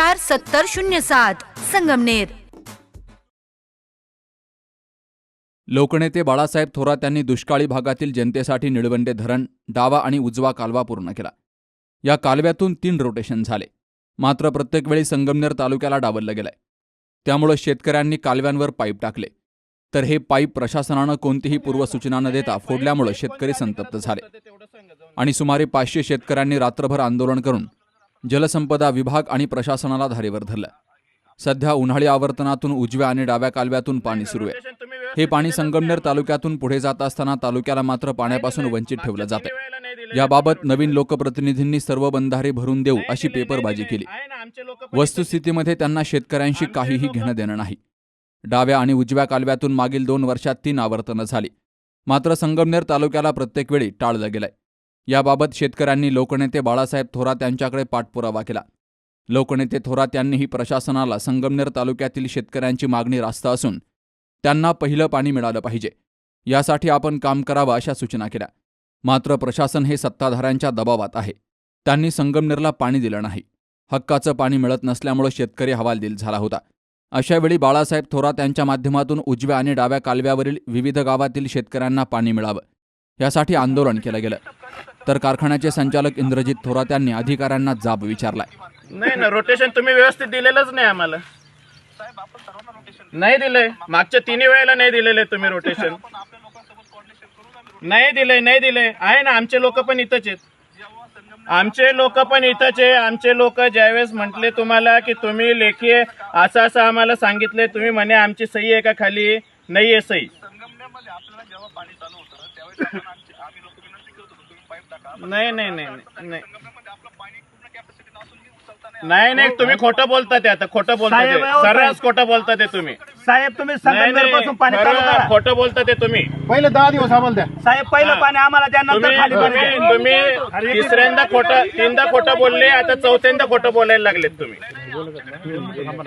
चार सत्तर शून्य सात संगमनेर. लोकनेते बाळासाहेब थोरात यांनी दुष्काळी भागातील जनतेसाठी निळवंडे धरण डावा आणि उजवा कालवा पूर्ण केला. या कालव्यातून तीन रोटेशन झाले. मात्र प्रत्येक वेळी संगमनेर तालुक्याला डावललं गेलंय. त्यामुळे शेतकऱ्यांनी कालव्यांवर पाईप टाकले. तर हे पाईप प्रशासनानं कोणतीही पूर्वसूचना न देता फोडल्यामुळे शेतकरी संतप्त झाले. आणि सुमारे पाचशे शेतकऱ्यांनी रात्रभर आंदोलन करून जलसंपदा विभाग आणि प्रशासनाला धारेवर धरलं. सध्या उन्हाळी आवर्तनातून उजव्या आणि डाव्या कालव्यातून पाणी सुरू आहे. हे पाणी संगमनेर तालुक्यातून पुढे जात असताना तालुक्याला मात्र पाण्यापासून वंचित ठेवलं जाते याबाबत नवीन लोकप्रतिनिधींनी सर्व बंधारे भरून देऊ अशी पेपरबाजी केली. वस्तुस्थितीमध्ये त्यांना शेतकऱ्यांशी काहीही घेणं देणं नाही. डाव्या आणि उजव्या कालव्यातून मागील दोन वर्षात तीन आवर्तनं झाली. मात्र संगमनेर तालुक्याला प्रत्येक वेळी टाळलं गेलंय. याबाबत शेतकऱ्यांनी लोकनेते बाळासाहेब थोरात यांच्याकडे पाठपुरावा केला. लोकनेते थोरात यांनीही प्रशासनाला संगमनेर तालुक्यातील शेतकऱ्यांची मागणी रास्त असून त्यांना पहिलं पाणी मिळालं पाहिजे. यासाठी आपण काम करावं अशा सूचना केल्या. मात्र प्रशासन हे सत्ताधाऱ्यांच्या दबावात आहे. त्यांनी संगमनेरला पाणी दिलं नाही. हक्काचं पाणी मिळत नसल्यामुळे शेतकरी हवालदिल झाला होता. अशावेळी बाळासाहेब थोरात यांच्या माध्यमातून उजव्या आणि डाव्या कालव्यावरील विविध गावातील शेतकऱ्यांना पाणी मिळावं. यासाठी आंदोलन केलं गेलं. तर कारखान्याचे संचालक इंद्रजित थोरात यांनी अधिकाऱ्यांना जाब विचारलाय. नाही ना रोटेशन तुम्ही व्यवस्थित दिलेलंच नाही आम्हाला. नाही दिलंय. मागच्या तिन्ही वेळेला नाही दिलेले तुम्ही रोटेशन नाही दिलंय नाही दिलंय. आहे ना आमचे लोक पण इथंच आहेत. आमचे लोक पण इथंच आहे. आमचे लोक ज्यावेळेस म्हटले तुम्हाला की तुम्ही लेखी असं असं आम्हाला सांगितले तुम्ही म्हणे आमची सही आहे का खाली? नाही आहे सही. नाही नाही नाही नाही. नाही नाही तुम्ही खोटं बोलता ते आता खोटं बोलता ते. साहेब, अहो, सर्रास साहेब. खोटं बोलता ते तुम्ही. साहेब तुम्ही नाही, संगमनेर नाही, पासून पाणी चालू खरं करा. खोटं बोलता ते तुम्ही. पहिले दहा दिवस आम्हाला द्या. साहेब पहिलं. पाणी आम्हाला द्या नंतर तुम्ही खाली पाणी तुम्ही द्या. तुम्ही तिसऱ्यांदा खोटं तीनदा खोटं बोलले आता चौथ्यांदा खोटं बोलायला लागलेत तुम्ही.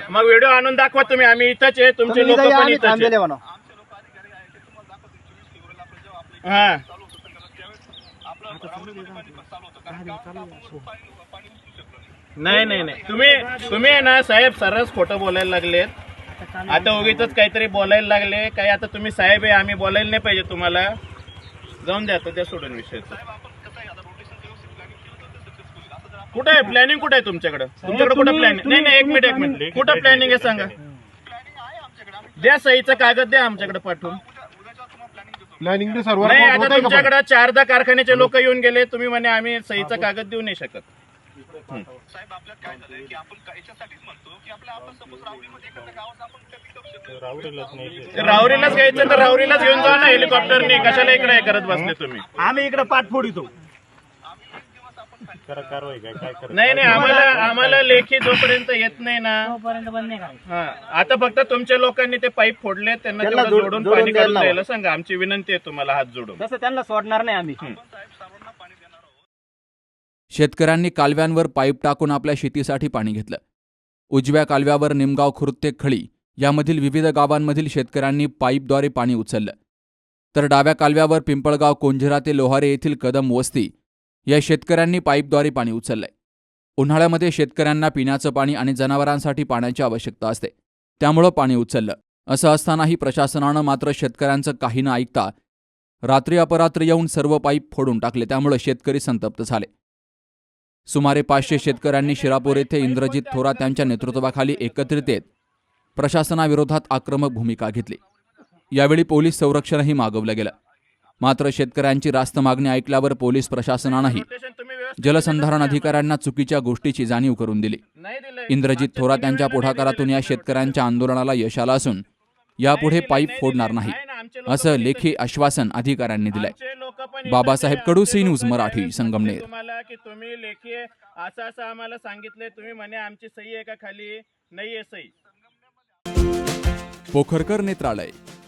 मग व्हिडिओ आणून दाखवा तुम्ही आम्ही इथंच आहे तुमचे लोक पण इथंच आहे. हा. नाही नाही नाही. तुम्ही तुम्ही आहे ना साहेब सर्रास खोटं बोलायला लागलेत. आता उगीच काहीतरी बोलायला लागले. काही आता तुम्ही साहेब आहे आम्ही बोलायला नाही पाहिजे तुम्हाला. जाऊन द्या आता त्या सोडून विषयाचं. कुठं आहे? प्लॅनिंग कुठं आहे तुमच्याकडे? तुमच्याकडे कुठं प्लॅनिंग नाही नाही एक मिनिट एक मिनिट. कुठं प्लॅनिंग आहे सांगा. द्या सहीचं कागद द्या आमच्याकडे पाठवून. प्लॅनिंग सर्व नाही आता तुमच्याकडे चारदा कारखान्याचे लोक येऊन गेले तुम्ही म्हणे आम्ही सहीचा कागद देऊ नाही शकत. रावरीलाच घ्यायचं तर रावरीलाच घेऊन जा ना हेलिकॉप्टरने. कशाला इकडे हे करत बसले तुम्ही? आम्ही इकडे पाठफोडितो नाही नाही आम्हाला आम्हाला लेखी जोपर्यंत येत नाही ना हा आता फक्त तुमच्या लोकांनी ते पाईप फोडले त्यांना त्यांना तेवढं जोड- जोडून जोडून पाणी द्यायला काढून लावा. द्यायला सांगा आमची विनंती आहे तुम्हाला हात जोडून. तसं त्यांना सोडणार नाही आम्ही. शेतकऱ्यांनी कालव्यांवर पाईप टाकून आपल्या शेतीसाठी पाणी घेतलं. उजव्या कालव्यावर निमगाव खुर्द ते खळी यामधील विविध गावांमधील शेतकऱ्यांनी पाईपद्वारे पाणी उचललं. तर डाव्या कालव्यावर पिंपळगाव कोंझिरा ते लोहारे येथील कदम वस्ती या शेतकऱ्यांनी पाईपद्वारे पाणी उचललंय. उन्हाळ्यामध्ये शेतकऱ्यांना पिण्याचं पाणी आणि जनावरांसाठी पाण्याची आवश्यकता असते. त्यामुळं पाणी उचललं. असं असतानाही प्रशासनानं मात्र शेतकऱ्यांचं काही न ऐकता रात्री अपरात्र येऊन सर्व पाईप फोडून टाकले. त्यामुळं शेतकरी संतप्त झाले. सुमारे पाचशे शेतकऱ्यांनी शिरापूर येथे इंद्रजित थोरात यांच्या नेतृत्वाखाली एकत्रित येत प्रशासनाविरोधात आक्रमक भूमिका घेतली. यावेळी पोलीस संरक्षणही मागवलं गेलं. मात्र शेतकऱ्यांची रास्त मागणी ऐकल्यावर पोलीस प्रशासनानंही जलसंधारण अधिकाऱ्यांना चुकीच्या गोष्टीची जाणीव करून दिली इंद्रजित थोरात यांच्या पुढाकारातून या शेतकऱ्यांच्या आंदोलनाला यश आलं असून यापुढे पाईप फोडणार नाही असं लेखी आश्वासन अधिकाऱ्यांनी दिलंय बाबासाहेब कडू, सी न्यूज मराठी, संगमनेर. तुम्हाला की तुम्ही लेखी असं असं आम्हाला सांगितले तुम्ही म्हणे आमची सही आहे का खाली नाही आहे सही पोखरकर नेत्रालय